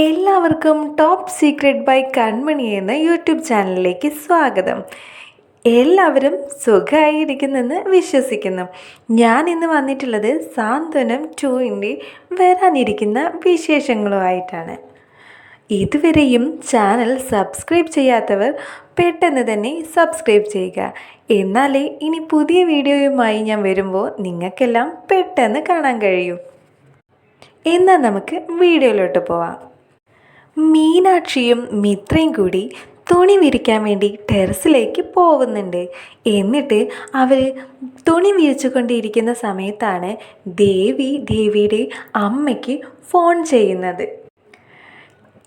എല്ലാവർക്കും top secret by കൺമണി എന്ന YouTube ചാനലിലേക്ക് സ്വാഗതം. എല്ലാവരും സുഖമായിരിക്കുന്നെന്ന് വിശ്വസിക്കുന്നു. ഞാൻ ഇന്ന് വന്നിട്ടുള്ളത് സാന്ത്വനം ടൂവിന്റെ വരാനിരിക്കുന്ന വിശേഷങ്ങളുമായിട്ടാണ്. ഇതുവരെയും ചാനൽ സബ്സ്ക്രൈബ് ചെയ്യാത്തവർ പെട്ടെന്ന് തന്നെ സബ്സ്ക്രൈബ് ചെയ്യുക. എന്നാലേ ഇനി പുതിയ വീഡിയോയുമായി ഞാൻ വരുമ്പോൾ നിങ്ങൾക്കെല്ലാം പെട്ടെന്ന് കാണാൻ കഴിയൂ. എന്നാൽ നമുക്ക് വീഡിയോയിലോട്ട് പോവാം. മീനാക്ഷിയും മിത്രയും കൂടി തുണി വിരിക്കാൻ വേണ്ടി ടെറസിലേക്ക് പോകുന്നുണ്ട്. എന്നിട്ട് അവർ തുണി വിരിച്ചുകൊണ്ടിരിക്കുന്ന സമയത്താണ് ദേവി ദേവിയുടെ അമ്മയ്ക്ക് ഫോൺ ചെയ്യുന്നത്.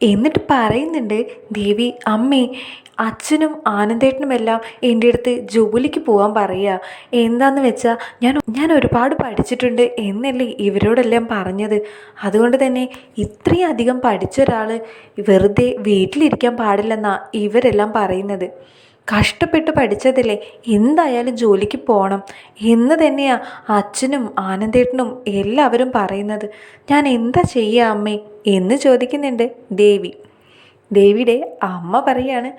എന്നിട്ട് പറയുന്നുണ്ട് ദേവി അമ്മേ അച്ഛനും ആനന്ദേട്ടനും എല്ലാം എന്റെ അടുത്ത് ജോലിക്ക് പോകാൻ പറയുക എന്താന്ന് വെച്ചാൽ ഞാൻ ഞാൻ ഒരുപാട് പഠിച്ചിട്ടുണ്ട് എന്നല്ലേ ഇവരോടെല്ലാം പറഞ്ഞത്. അതുകൊണ്ട് തന്നെ ഇത്രയും അധികം പഠിച്ച ഒരാൾ വെറുതെ വീട്ടിലിരിക്കാൻ പാടില്ലെന്നാണ് ഇവരെല്ലാം പറയുന്നത്. കഷ്ടപ്പെട്ട് പഠിച്ചതല്ലേ? എന്തായാലും ജോലിക്ക് പോകണം എന്ന് തന്നെയാ അച്ഛനും ആനന്ദേട്ടനും എല്ലാവരും പറയുന്നത്. ഞാൻ എന്താ ചെയ്യുക അമ്മേ? എന്ന് ചോദിക്കുന്നുണ്ട് ദേവി. ദേവിയുടെ അമ്മ പറയാണ്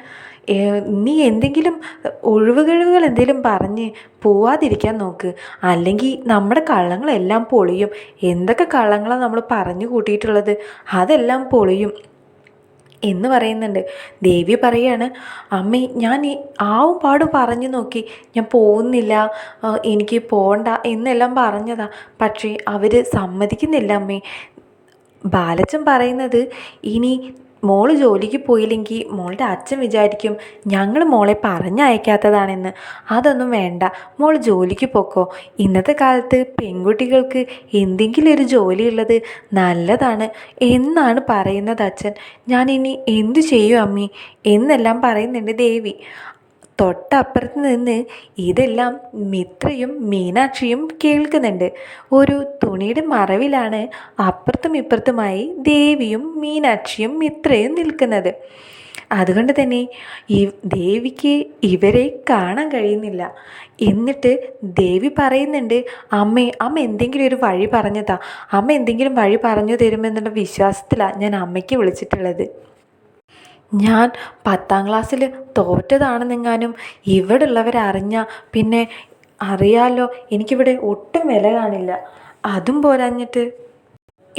നീ എന്തെങ്കിലും ഒഴിവുകഴിവുകൾ എന്തെങ്കിലും പറഞ്ഞ് പോവാതിരിക്കാൻ നോക്ക്. അല്ലെങ്കിൽ നമ്മുടെ കള്ളങ്ങളെല്ലാം പൊളിയും. എന്തൊക്കെ കള്ളങ്ങളാണ് നമ്മൾ പറഞ്ഞു കൂട്ടിയിട്ടുള്ളത്? അതെല്ലാം പൊളിയും. എന്ന് പറയുന്നുണ്ട്. ദേവി പറയാണ് അമ്മേ ഞാൻ ആവും പാട് പറഞ്ഞു നോക്കി. ഞാൻ പോകുന്നില്ല. എനിക്ക് പോകണ്ട എന്നെല്ലാം പറഞ്ഞതാ. പക്ഷേ അവർ സമ്മതിക്കുന്നില്ല അമ്മേ. ബാലച്ചൻ പറയുന്നത് ഇനി മോൾ ജോലിക്ക് പോയില്ലെങ്കിൽ മോളുടെ അച്ഛൻ വിചാരിക്കും ഞങ്ങൾ മോളെ പറഞ്ഞയക്കാത്തതാണെന്ന്. അതൊന്നും വേണ്ട. മോൾ ജോലിക്ക് പോക്കോ. ഇന്നത്തെ കാലത്ത് പെൺകുട്ടികൾക്ക് എന്തെങ്കിലും ഒരു ജോലി ഉള്ളത് നല്ലതാണ് എന്നാണ് പറയുന്നത് അച്ഛൻ. ഞാൻ ഇനി എന്തു ചെയ്യും അമ്മി? എന്നെല്ലാം പറയുന്നുണ്ട് ദേവി. തൊട്ടപ്പുറത്ത് നിന്ന് ഇതെല്ലാം മിത്രയും മീനാക്ഷിയും കേൾക്കുന്നുണ്ട്. ഒരു തുണിയുടെ മറവിലാണ് അപ്പുറത്തും ഇപ്പുറത്തുമായി ദേവിയും മീനാക്ഷിയും മിത്രയും നിൽക്കുന്നത്. അതുകൊണ്ട് തന്നെ ഈ ദേവിക്ക് ഇവരെ കാണാൻ കഴിയുന്നില്ല. എന്നിട്ട് ദേവി പറയുന്നുണ്ട് അമ്മ അമ്മ എന്തെങ്കിലും ഒരു വഴി പറഞ്ഞതാ. അമ്മ എന്തെങ്കിലും വഴി പറഞ്ഞു തരുമെന്നുള്ള വിശ്വാസത്തിലാണ് ഞാൻ അമ്മയ്ക്ക് വിളിച്ചിട്ടുള്ളത്. ഞാൻ പത്താം ക്ലാസ്സിൽ തോറ്റതാണെന്നെങ്ങാനും ഇവിടെ ഉള്ളവരറിഞ്ഞാൽ പിന്നെ അറിയാലോ എനിക്കിവിടെ ഒട്ടും വില കാണില്ല. അതും പോരാഞ്ഞിട്ട്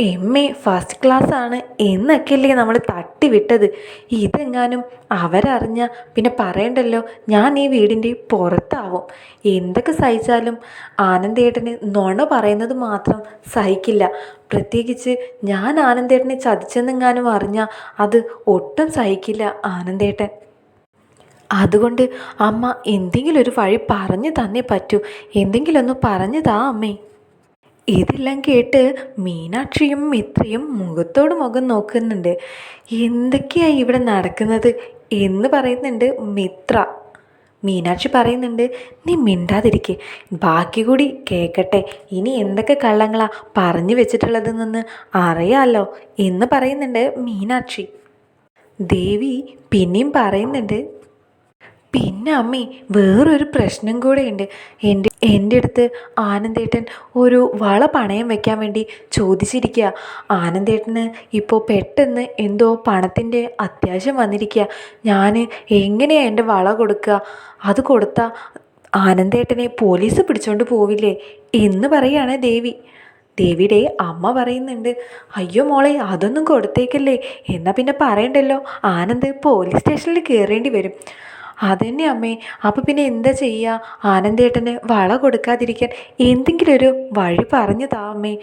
എം എ ഫസ്റ്റ് ക്ലാസ് ആണ് എന്നൊക്കെയല്ലേ നമ്മൾ തട്ടിവിട്ടത്. ഇതെങ്ങാനും അവരറിഞ്ഞ പിന്നെ പറയണ്ടല്ലോ ഞാൻ ഈ വീടിന്റെ പുറത്താവും. എന്തൊക്കെ സഹിച്ചാലും ആനന്ദേട്ടന് നുണ പറയുന്നത് മാത്രം സഹിക്കില്ല. പ്രത്യേകിച്ച് ഞാൻ ആനന്ദേട്ടനെ ചതിച്ചെന്നെങ്ങാനും അറിഞ്ഞാൽ അത് ഒട്ടും സഹിക്കില്ല ആനന്ദേട്ടൻ. അതുകൊണ്ട് അമ്മ എന്തെങ്കിലും ഒരു വഴി പറഞ്ഞു തന്നേ പറ്റൂ. എന്തെങ്കിലും ഒന്ന് അമ്മേ. ഇതെല്ലാം കേട്ട് മീനാക്ഷിയും മിത്രയും മുഖത്തോട് മുഖം നോക്കുന്നുണ്ട്. എന്തൊക്കെയാ ഇവിടെ നടക്കുന്നത് എന്ന് പറയുന്നുണ്ട് മിത്ര. മീനാക്ഷി പറയുന്നുണ്ട് നീ മിണ്ടാതിരിക്കെ. ബാക്കി കൂടി കേൾക്കട്ടെ. ഇനി എന്തൊക്കെ കള്ളങ്ങളാ പറഞ്ഞു വെച്ചിട്ടുള്ളതെന്നൊന്ന് അറിയാമല്ലോ എന്ന് പറയുന്നുണ്ട് മീനാക്ഷി. ദേവി പിന്നെയും പറയുന്നുണ്ട് പിന്നെ അമ്മേ വേറൊരു പ്രശ്നം കൂടെ ഉണ്ട് എന്റെ എന്റെ അടുത്ത് ആനന്ദേട്ടൻ ഒരു വള പണയം വെക്കാൻ വേണ്ടി ചോദിച്ചിരിക്കുക ആനന്ദേട്ടന് ഇപ്പോൾ പെട്ടെന്ന് എന്തോ പണത്തിന്റെ അത്യാവശ്യം വന്നിരിക്കുക ഞാൻ എങ്ങനെയാണ് എന്റെ വള കൊടുക്കുക അത് കൊടുത്താൽ ആനന്ദേട്ടനെ പോലീസ് പിടിച്ചോണ്ട് പോവില്ലേ? എന്ന് പറയുകയാണ് ദേവി. ദേവിയുടെ അമ്മ പറയുന്നുണ്ട് അയ്യോ മോളെ അതൊന്നും കൊടുത്തേക്കല്ലേ. എന്നാൽ പിന്നെ പറയണ്ടല്ലോ. ആനന്ദ് പോലീസ് സ്റ്റേഷനിൽ കയറേണ്ടി വരും. അതന്നെ അമ്മേ. അപ്പോൾ പിന്നെ എന്താ ചെയ്യുക ആനന്ദേട്ടന് വള കൊടുക്കാതിരിക്കാൻ എന്തെങ്കിലും ഒരു വഴി പറഞ്ഞു താ അമ്മേ.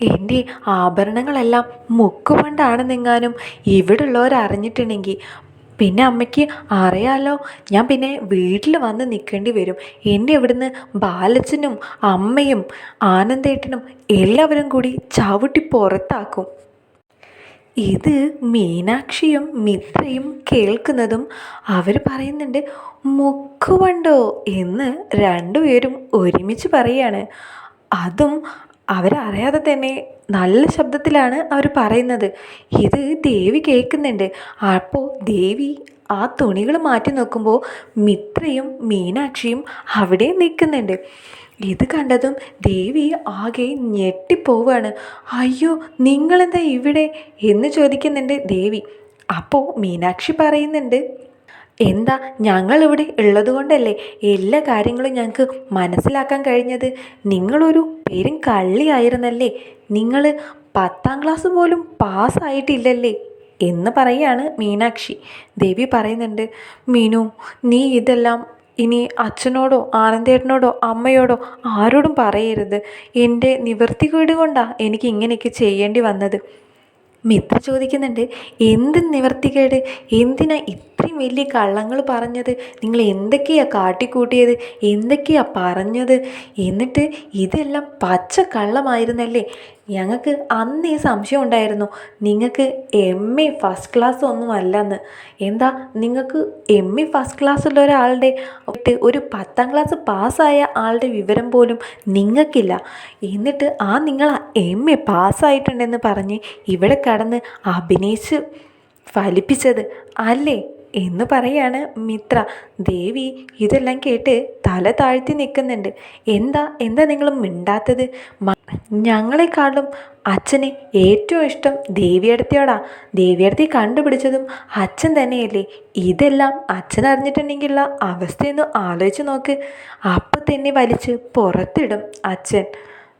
എന്റെ ആഭരണങ്ങളെല്ലാം മുക്കുകൊണ്ടാണെന്നെങ്ങാനും ഇവിടുള്ളവർ അറിഞ്ഞിട്ടുണ്ടെങ്കിൽ പിന്നെ അമ്മയ്ക്ക് അറിയാലോ. ഞാൻ പിന്നെ വീട്ടിൽ വന്ന് നിൽക്കേണ്ടി വരും. എന്നെ ഇവിടുന്ന് ബാലച്ചനും അമ്മയും ആനന്ദേട്ടനും എല്ലാവരും കൂടി ചവിട്ടി പുറത്താക്കും. ഇത് മീനാക്ഷിയും മിത്രയും കേൾക്കുന്നതും അവർ പറയുന്നുണ്ട് മുക്കുവണ്ടോ? എന്ന് രണ്ടുപേരും ഒരുമിച്ച് പറയാണ്. അതും അവരറിയാതെ തന്നെ നല്ല ശബ്ദത്തിലാണ് അവർ പറയുന്നത്. ഇത് ദേവി കേൾക്കുന്നുണ്ട്. അപ്പോൾ ദേവി ആ തുണികൾ മാറ്റി നോക്കുമ്പോൾ മിത്രയും മീനാക്ഷിയും അവിടെ നിൽക്കുന്നുണ്ട്. ഇത് കണ്ടതും ദേവി ആകെ ഞെട്ടിപ്പോവാണ്. അയ്യോ നിങ്ങളെന്താ ഇവിടെ? എന്ന് ചോദിക്കുന്നുണ്ട് ദേവി. അപ്പോൾ മീനാക്ഷി പറയുന്നുണ്ട് എന്താ ഞങ്ങളിവിടെ ഉള്ളത് കൊണ്ടല്ലേ എല്ലാ കാര്യങ്ങളും ഞങ്ങൾക്ക് മനസ്സിലാക്കാൻ കഴിഞ്ഞത്? നിങ്ങളൊരു പേരും കള്ളിയായിരുന്നല്ലേ നിങ്ങൾ പത്താം ക്ലാസ് പോലും പാസ്സായിട്ടില്ലല്ലേ എന്ന് പറയാണ് മീനാക്ഷി. ദേവി പറയുന്നുണ്ട് മീനു നീ ഇതെല്ലാം ഇനി അച്ഛനോടോ ആനന്ദേട്ടനോടോ അമ്മയോടോ ആരോടും പറയരുത്. എന്റെ നിവൃത്തികേട് കൊണ്ടാണ് എനിക്ക് ഇങ്ങനെയൊക്കെ ചെയ്യേണ്ടി വന്നത്. മിത്ര ചോദിക്കുന്നുണ്ട് എന്ത് നിവർത്തികേട് എന്തിനാ ഇത്രയും വലിയ കള്ളങ്ങൾ പറഞ്ഞത്? നിങ്ങൾ എന്തൊക്കെയാ കാട്ടിക്കൂട്ടിയത്? എന്തൊക്കെയാ പറഞ്ഞത്? എന്നിട്ട് ഇതെല്ലാം പച്ച കള്ളമായിരുന്നല്ലേ? ഞങ്ങൾക്ക് അന്നേ സംശയം ഉണ്ടായിരുന്നു. നിങ്ങൾക്ക് എം എ ഫസ്റ്റ് ക്ലാസ് ഒന്നും അല്ലെന്ന്. എന്താ? നിങ്ങൾക്ക് എം എ ഫസ്റ്റ് ക്ലാസ് ഉള്ള ഒരാളുടെ ഒരു പത്താം ക്ലാസ് പാസ്സായ ആളുടെ വിവരം പോലും നിങ്ങൾക്കില്ല. എന്നിട്ട് ആ നിങ്ങൾ എം എ പാസ്സായിട്ടുണ്ടെന്ന് പറഞ്ഞ് ഇവിടെ കടന്ന് അഭിനയിച്ച് ഫലിപ്പിച്ചത് അല്ലേ? എന്ന് പറയാണ് മിത്ര. ദേവി ഇതെല്ലാം കേട്ട് തല താഴ്ത്തി നിൽക്കുന്നുണ്ട്. എന്താ എന്താ നിങ്ങൾ മിണ്ടാത്തത്? ഞങ്ങളെക്കാളും അച്ഛന് ഏറ്റവും ഇഷ്ടം ദേവിയടത്തിയോടാ. ദേവിയടത്തി കണ്ടുപിടിച്ചതും അച്ഛൻ തന്നെയല്ലേ. ഇതെല്ലാം അച്ഛൻ അറിഞ്ഞിട്ടുണ്ടെങ്കിലുള്ള അവസ്ഥയൊന്ന് ആലോചിച്ച് നോക്ക്. അപ്പം തന്നെ വലിച്ച് പുറത്തിടും അച്ഛൻ.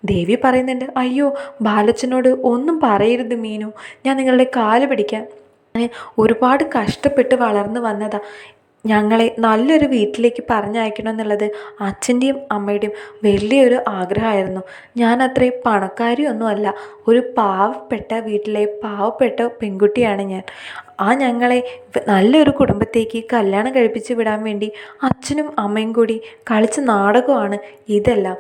ദേവി പറയുന്നുണ്ട് അയ്യോ ബാലച്ചനോട് ഒന്നും പറയരുത് മീനു. ഞാൻ നിങ്ങളുടെ കാൽ പിടിക്കാം. ഒരുപാട് കഷ്ടപ്പെട്ട് വളർന്നു വന്നതാ. ഞങ്ങളെ നല്ലൊരു വീട്ടിലേക്ക് പറഞ്ഞയക്കണം എന്നുള്ളത് അച്ഛന്റെയും അമ്മയുടെയും വലിയൊരു ആഗ്രഹമായിരുന്നു. ഞാൻ അത്രയും പണക്കാരിയൊന്നുമല്ല ഒരു പാവപ്പെട്ട വീട്ടിലെ പാവപ്പെട്ട പെൺകുട്ടിയാണ് ഞാൻ. ആ ഞങ്ങളെ നല്ലൊരു കുടുംബത്തേക്ക് കല്യാണം കഴിപ്പിച്ച് വിടാൻ വേണ്ടി അച്ഛനും അമ്മയും കൂടി കളിച്ച നാടകമാണ് ഇതെല്ലാം.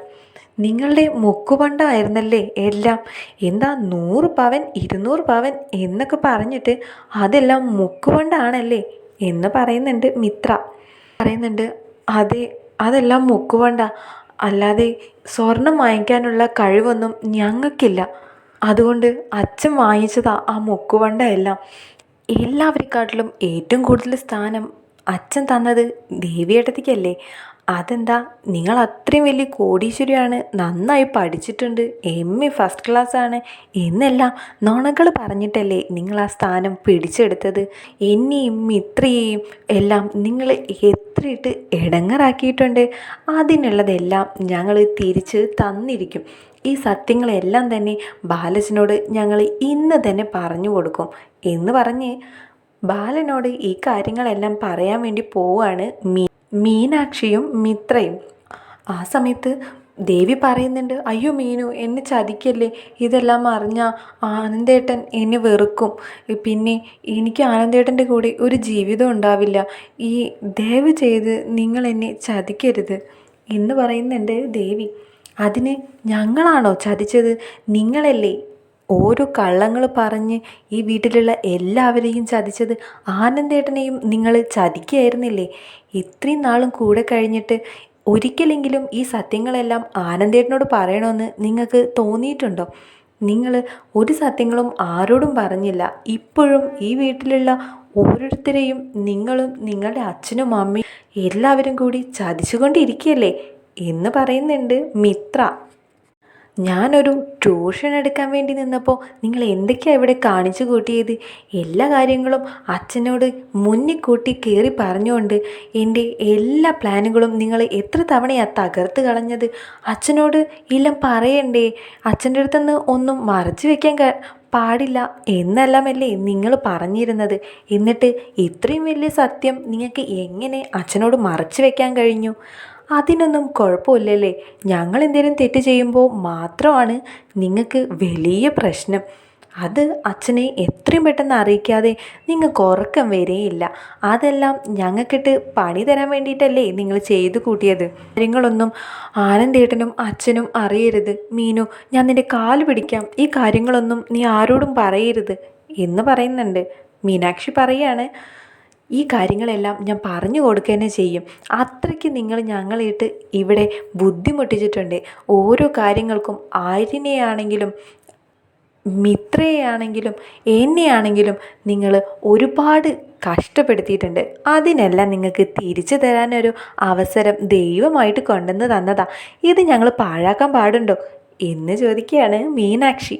നിങ്ങളുടെ മുക്കുപണ്ടായിരുന്നല്ലേ എല്ലാം? എന്താ നൂറ് പവൻ ഇരുന്നൂറ് പവൻ എന്നൊക്കെ പറഞ്ഞിട്ട് അതെല്ലാം മുക്കുപണ്ടാണല്ലേ എന്ന് പറയുന്നുണ്ട് മിത്ര. പറയുന്നുണ്ട് അതെ അതെല്ലാം മുക്കുപണ്ട. അല്ലാതെ സ്വർണം വാങ്ങിക്കാനുള്ള കഴിവൊന്നും ഞങ്ങൾക്കില്ല. അതുകൊണ്ട് അച്ഛൻ വാങ്ങിച്ചതാ ആ മുക്കുവണ്ട എല്ലാം. എല്ലാവരെക്കാട്ടിലും ഏറ്റവും കൂടുതൽ സ്ഥാനം അച്ഛൻ തന്നത് ദേവിയേട്ടത്തിക്കല്ലേ? അതെന്താ? നിങ്ങൾ അത്രയും വലിയ കോടീശ്വരിയാണ് നന്നായി പഠിച്ചിട്ടുണ്ട് എം എ ഫസ്റ്റ് ക്ലാസ് ആണ് എന്നെല്ലാം നുണകൾ പറഞ്ഞിട്ടല്ലേ നിങ്ങൾ ആ സ്ഥാനം പിടിച്ചെടുത്തത്? എന്നെയും ഇത്രയും എല്ലാം നിങ്ങൾ എത്രയിട്ട് ഇടങ്ങറാക്കിയിട്ടുണ്ട് അതിനുള്ളതെല്ലാം ഞങ്ങൾ തിരിച്ച് തന്നിരിക്കും. ഈ സത്യങ്ങളെല്ലാം തന്നെ ബാലച്ചനോട് ഞങ്ങൾ ഇന്ന് തന്നെ പറഞ്ഞു കൊടുക്കും എന്ന് പറഞ്ഞ് ബാലനോട് ഈ കാര്യങ്ങളെല്ലാം പറയാൻ വേണ്ടി പോവുകയാണ് മീ മീനാക്ഷിയും മിത്രയും. ആ സമയത്ത് ദേവി പറയുന്നുണ്ട് അയ്യോ മീനു എന്നെ ചതിക്കല്ലേ? ഇതെല്ലാം അറിഞ്ഞ ആനന്ദേട്ടൻ എന്നെ വെറുക്കും. പിന്നെ എനിക്ക് ആനന്ദേട്ടന്റെ കൂടെ ഒരു ജീവിതം ഉണ്ടാവില്ല. ഈ ദയവ് ചെയ്ത് നിങ്ങൾ എന്നെ ചതിക്കരുത് എന്ന് പറയുന്നുണ്ട് ദേവി. അതിന് ഞങ്ങളാണോ ചതിച്ചത്? നിങ്ങളല്ലേ ഓരോ കള്ളങ്ങൾ പറഞ്ഞ് ഈ വീട്ടിലുള്ള എല്ലാവരെയും ചതിച്ചത് ആനന്ദേട്ടനെയും നിങ്ങൾ ചതിക്കുകയായിരുന്നില്ലേ ഇത്രയും നാളും കൂടെ കഴിഞ്ഞിട്ട് ഒരിക്കലെങ്കിലും ഈ സത്യങ്ങളെല്ലാം ആനന്ദേട്ടനോട് പറയണമെന്ന് നിങ്ങൾക്ക് തോന്നിയിട്ടുണ്ടോ? നിങ്ങൾ ഒരു സത്യങ്ങളും ആരോടും പറഞ്ഞില്ല. ഇപ്പോഴും ഈ വീട്ടിലുള്ള ഓരോരുത്തരെയും നിങ്ങളും നിങ്ങളുടെ അച്ഛനും അമ്മയും എല്ലാവരും കൂടി ചതിച്ചുകൊണ്ടിരിക്കുകയല്ലേ? എന്ന് പറയുന്നുണ്ട് മിത്ര. ഞാനൊരു ട്യൂഷൻ എടുക്കാൻ വേണ്ടി നിന്നപ്പോൾ നിങ്ങൾ എന്തൊക്കെയാണ് ഇവിടെ കാണിച്ചു കൂട്ടിയത്? എല്ലാ കാര്യങ്ങളും അച്ഛനോട് മുന്നിൽ കൂട്ടി കയറി പറഞ്ഞുകൊണ്ട് എന്റെ എല്ലാ പ്ലാനുകളും നിങ്ങൾ എത്ര തവണയാണ് തകർത്ത് കളഞ്ഞത്? അച്ഛനോട് എല്ലാം പറയണ്ടേ? അച്ഛന്റെ അടുത്തുനിന്ന് ഒന്നും മറച്ചു വെക്കാൻ പാടില്ല എന്നെല്ലാമല്ലേ നിങ്ങൾ പറഞ്ഞിരുന്നത്. എന്നിട്ട് ഇത്രയും വലിയ സത്യം നിങ്ങൾക്ക് എങ്ങനെ അച്ഛനോട് മറച്ചു വെക്കാൻ കഴിഞ്ഞു? അതിനൊന്നും കുഴപ്പമില്ലല്ലേ? ഞങ്ങൾ എന്തെങ്കിലും തെറ്റ് ചെയ്യുമ്പോൾ മാത്രമാണ് നിങ്ങൾക്ക് വലിയ പ്രശ്നം. അത് അച്ഛനെ എത്രയും പെട്ടെന്ന് അറിയിക്കാതെ നിങ്ങൾക്ക് ഉറക്കം വരെയില്ല അതെല്ലാം ഞങ്ങൾക്കിട്ട് പണി തരാൻ വേണ്ടിയിട്ടല്ലേ നിങ്ങൾ ചെയ്തു കൂട്ടിയത്. കാര്യങ്ങളൊന്നും ആനന്ദേട്ടനും അച്ഛനും അറിയരുത്. മീനു ഞാൻ നിന്റെ കാൽ പിടിക്കാം. ഈ കാര്യങ്ങളൊന്നും നീ ആരോടും പറയരുത് എന്ന് പറയുന്നുണ്ട്. മീനാക്ഷി പറയാണ് ഈ കാര്യങ്ങളെല്ലാം ഞാൻ പറഞ്ഞു കൊടുക്കുക തന്നെ ചെയ്യും. അത്രയ്ക്ക് നിങ്ങൾ ഞങ്ങളിട്ട് ഇവിടെ ബുദ്ധിമുട്ടിച്ചിട്ടുണ്ട്. ഓരോ കാര്യങ്ങൾക്കും ആര്യനെയാണെങ്കിലും മിത്രയെയാണെങ്കിലും എന്നെയാണെങ്കിലും നിങ്ങൾ ഒരുപാട് കഷ്ടപ്പെടുത്തിയിട്ടുണ്ട്. അതിനെല്ലാം നിങ്ങൾക്ക് തിരിച്ചു തരാനൊരു അവസരം ദൈവമായിട്ട് കൊണ്ടുവന്ന് തന്നതാ. ഇത് ഞങ്ങൾ പാഴാക്കാൻ പാടുണ്ടോ എന്ന് ചോദിക്കുകയാണ് മീനാക്ഷി.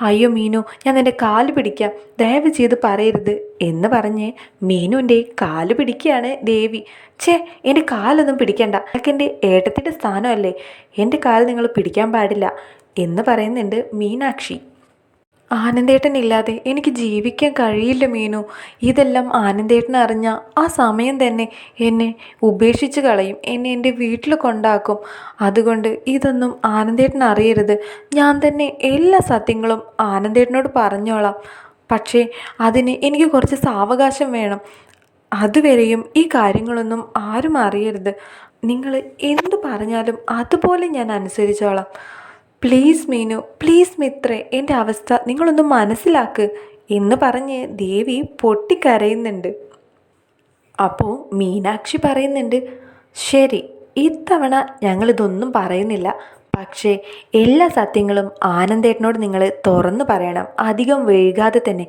അയ്യോ മീനു ഞാൻ നിന്റെ കാൽ പിടിക്കാം. ദയവ് ചെയ്ത് പറയരുത് എന്ന് പറഞ്ഞ് മീനുവിന്റെ കാൽ പിടിക്കുകയാണ് ദേവി. ഛേ എന്റെ കാലൊന്നും പിടിക്കണ്ട. അതൊക്കെ എന്റെ ഏട്ടത്തിന്റെ സ്ഥാനമല്ലേ? എന്റെ കാൽ നിങ്ങൾ പിടിക്കാൻ പാടില്ല എന്ന് പറയുന്നുണ്ട് മീനാക്ഷി. ആനന്ദേട്ടനില്ലാതെ എനിക്ക് ജീവിക്കാൻ കഴിയില്ല മീനു. ഇതെല്ലാം ആനന്ദേട്ടൻ അറിഞ്ഞ ആ സമയം തന്നെ എന്നെ ഉപേക്ഷിച്ച് കളയും എന്നെ എന്റെ വീട്ടിൽ കൊണ്ടാക്കും. അതുകൊണ്ട് ഇതൊന്നും ആനന്ദേട്ടൻ അറിയരുത് ഞാൻ തന്നെ എല്ലാ സത്യങ്ങളും ആനന്ദേട്ടനോട് പറഞ്ഞോളാം. പക്ഷേ അതിന് എനിക്ക് കുറച്ച് സാവകാശം വേണം. അതുവരെയും ഈ കാര്യങ്ങളൊന്നും ആരും അറിയരുത്. നിങ്ങൾ എന്തു പറഞ്ഞാലും അതുപോലെ ഞാൻ അനുസരിച്ചോളാം. പ്ലീസ് മീനു പ്ലീസ് മിത്രേ എന്റെ അവസ്ഥ നിങ്ങളൊന്ന് മനസ്സിലാക്ക് എന്ന് പറഞ്ഞ് ദേവി പൊട്ടിക്കരയുന്നുണ്ട്. അപ്പോൾ മീനാക്ഷി പറയുന്നുണ്ട് ശരി ഇത്തവണ ഞങ്ങളിതൊന്നും പറയുന്നില്ല. പക്ഷേ എല്ലാ സത്യങ്ങളും ആനന്ദേട്ടനോട് നിങ്ങൾ തുറന്നു പറയണം. അധികം വൈകാതെ തന്നെ.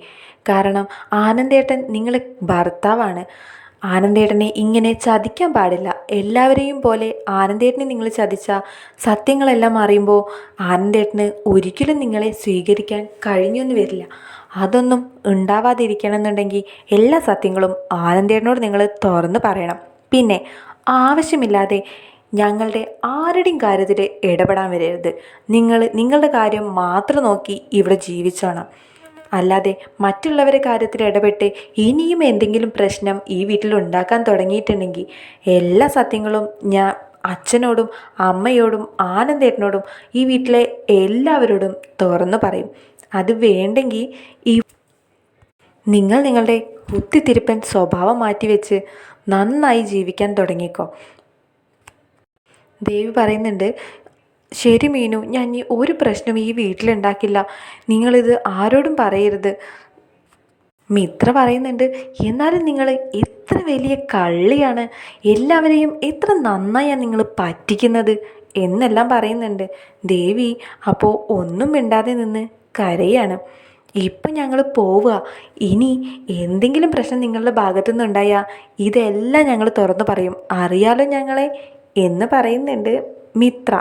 കാരണം ആനന്ദേട്ടൻ നിങ്ങളെ ഭർത്താവാണ്. ആനന്ദേട്ടനെ ഇങ്ങനെ ചതിക്കാൻ പാടില്ല. എല്ലാവരെയും പോലെ ആനന്ദേട്ടനെ നിങ്ങൾ ചതിച്ച സത്യങ്ങളെല്ലാം അറിയുമ്പോൾ ആനന്ദേട്ടന് ഒരിക്കലും നിങ്ങളെ സ്വീകരിക്കാൻ കഴിഞ്ഞൊന്നും വരില്ല. അതൊന്നും ഉണ്ടാവാതിരിക്കണമെന്നുണ്ടെങ്കിൽ എല്ലാ സത്യങ്ങളും ആനന്ദേട്ടനോട് നിങ്ങൾ തുറന്ന് പറയണം. പിന്നെ ആവശ്യമില്ലാതെ ഞങ്ങളുടെ ആരുടെയും കാര്യത്തിൽ ഇടപെടാൻ വരരുത്. നിങ്ങൾ നിങ്ങളുടെ കാര്യം മാത്രം നോക്കി ഇവിടെ ജീവിച്ചോണം. അല്ലാതെ മറ്റുള്ളവരെ കാര്യത്തിൽ ഇടപെട്ട് ഇനിയും എന്തെങ്കിലും പ്രശ്നം ഈ വീട്ടിൽ ഉണ്ടാക്കാൻ തുടങ്ങിയിട്ടുണ്ടെങ്കിൽ എല്ലാ സത്യങ്ങളും ഞാൻ അച്ഛനോടും അമ്മയോടും ആനന്ദേട്ടനോടും ഈ വീട്ടിലെ എല്ലാവരോടും തുറന്നു പറയും. അത് വേണ്ടെങ്കിൽ ഈ നിങ്ങൾ നിങ്ങളുടെ ബുദ്ധിത്തിരുപ്പൻ സ്വഭാവം മാറ്റിവെച്ച് നന്നായി ജീവിക്കാൻ തുടങ്ങിക്കോ. ദേവി പറയുന്നുണ്ട് ശരി മീനു ഞാൻ ഈ ഒരു പ്രശ്നവും ഈ വീട്ടിലുണ്ടാക്കില്ല. നിങ്ങളിത് ആരോടും പറയരുത്. മിത്ര പറയുന്നുണ്ട്. എന്നാലും നിങ്ങൾ എത്ര വലിയ കള്ളിയാണ് എല്ലാവരെയും എത്ര നന്നായാണ് നിങ്ങൾ പറ്റിക്കുന്നത് എന്നെല്ലാം പറയുന്നുണ്ട്. ദേവി അപ്പോൾ ഒന്നും മിണ്ടാതെ നിന്ന് കരയാണ്. ഇപ്പം ഞങ്ങൾ പോവുക. ഇനി എന്തെങ്കിലും പ്രശ്നം നിങ്ങളുടെ ഭാഗത്തു നിന്നുണ്ടായാൽ ഇതെല്ലാം ഞങ്ങൾ തുറന്നു പറയും. അറിയാലോ ഞങ്ങളെ എന്ന് പറയുന്നുണ്ട് മിത്ര.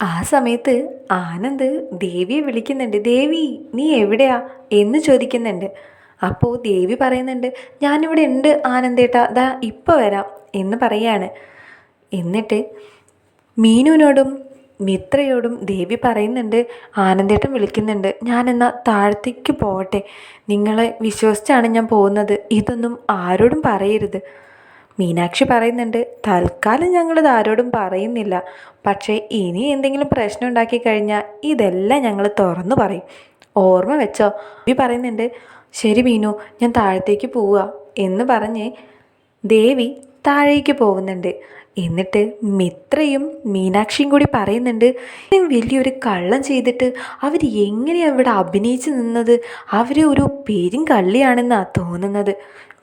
ആ സമയത്ത് ആനന്ദ് ദേവിയെ വിളിക്കുന്നുണ്ട്. ദേവി നീ എവിടെയാ? എന്ന് ചോദിക്കുന്നുണ്ട്. അപ്പോൾ ദേവി പറയുന്നുണ്ട് ഞാനിവിടെ ഉണ്ട് ആനന്ദേട്ടാ ദാ ഇപ്പോൾ വരാം എന്ന് പറയാണ്. എന്നിട്ട് മീനുവിനോടും മിത്രയോടും ദേവി പറയുന്നുണ്ട് ആനന്ദേട്ടൻ വിളിക്കുന്നുണ്ട് ഞാനെന്നാൽ താഴത്തേക്ക് പോകട്ടെ. നിങ്ങളെ വിശ്വസിച്ചാണ് ഞാൻ പോകുന്നത്. ഇതൊന്നും ആരോടും പറയരുത്. മീനാക്ഷി പറയുന്നുണ്ട് തൽക്കാലം ഞങ്ങളിത് ആരോടും പറയുന്നില്ല. പക്ഷേ ഇനി എന്തെങ്കിലും പ്രശ്നം ഉണ്ടാക്കി കഴിഞ്ഞാൽ ഇതെല്ലാം ഞങ്ങൾ തുറന്നു പറയും. ഓർമ്മ വെച്ചോ? ബി പറയുന്നുണ്ട് ശരി മീനു ഞാൻ താഴത്തേക്ക് പോവുക. എന്ന് പറഞ്ഞ് ദേവി താഴേക്ക് പോകുന്നുണ്ട്. എന്നിട്ട് മിത്രയും മീനാക്ഷിയും കൂടി പറയുന്നുണ്ട് വലിയൊരു കള്ളം ചെയ്തിട്ട് അവർ എങ്ങനെയാണ് ഇവിടെ അഭിനയിച്ച് നിന്നത്? അവർ ഒരു പേരും കള്ളിയാണെന്നാണ് തോന്നുന്നത്.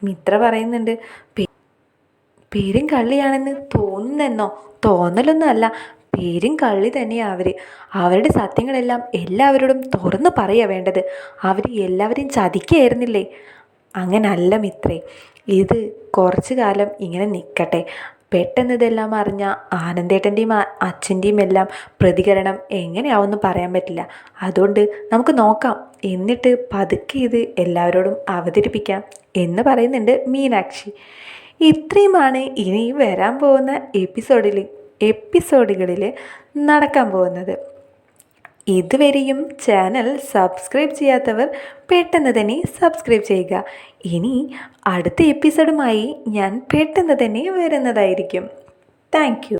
മിത്ര പറയുന്നുണ്ട് പേരും കള്ളിയാണെന്ന് തോന്നുന്നെന്നോ? തോന്നലൊന്നുമല്ല. പേരും കള്ളി തന്നെയാണ് അവർ അവരുടെ സത്യങ്ങളെല്ലാം എല്ലാവരോടും തുറന്നു പറയുക വേണ്ടത്. അവർ എല്ലാവരെയും ചതിക്കുകയായിരുന്നില്ലേ അങ്ങനല്ല മിത്രേ. ഇത് കുറച്ചു കാലം ഇങ്ങനെ നിൽക്കട്ടെ പെട്ടെന്ന് ഇതെല്ലാം അറിഞ്ഞ ആനന്ദേട്ടന്റെയും അച്ഛന്റെയും എല്ലാം പ്രതികരണം എങ്ങനെയാവുമെന്ന് പറയാൻ പറ്റില്ല. അതുകൊണ്ട് നമുക്ക് നോക്കാം. എന്നിട്ട് പതുക്കെ ഇത് എല്ലാവരോടും അവതരിപ്പിക്കാം എന്ന് പറയുന്നുണ്ട് മീനാക്ഷി. ഇത്രയുമാണ് ഇനി വരാൻ പോകുന്ന എപ്പിസോഡിൽ എപ്പിസോഡുകളിൽ നടക്കാൻ പോകുന്നത്. ഇതുവരെയും ചാനൽ സബ്സ്ക്രൈബ് ചെയ്യാത്തവർ പെട്ടെന്ന് തന്നെ സബ്സ്ക്രൈബ് ചെയ്യുക. ഇനി അടുത്ത എപ്പിസോഡുമായി ഞാൻ പെട്ടെന്ന് തന്നെ വരുന്നതായിരിക്കും. താങ്ക്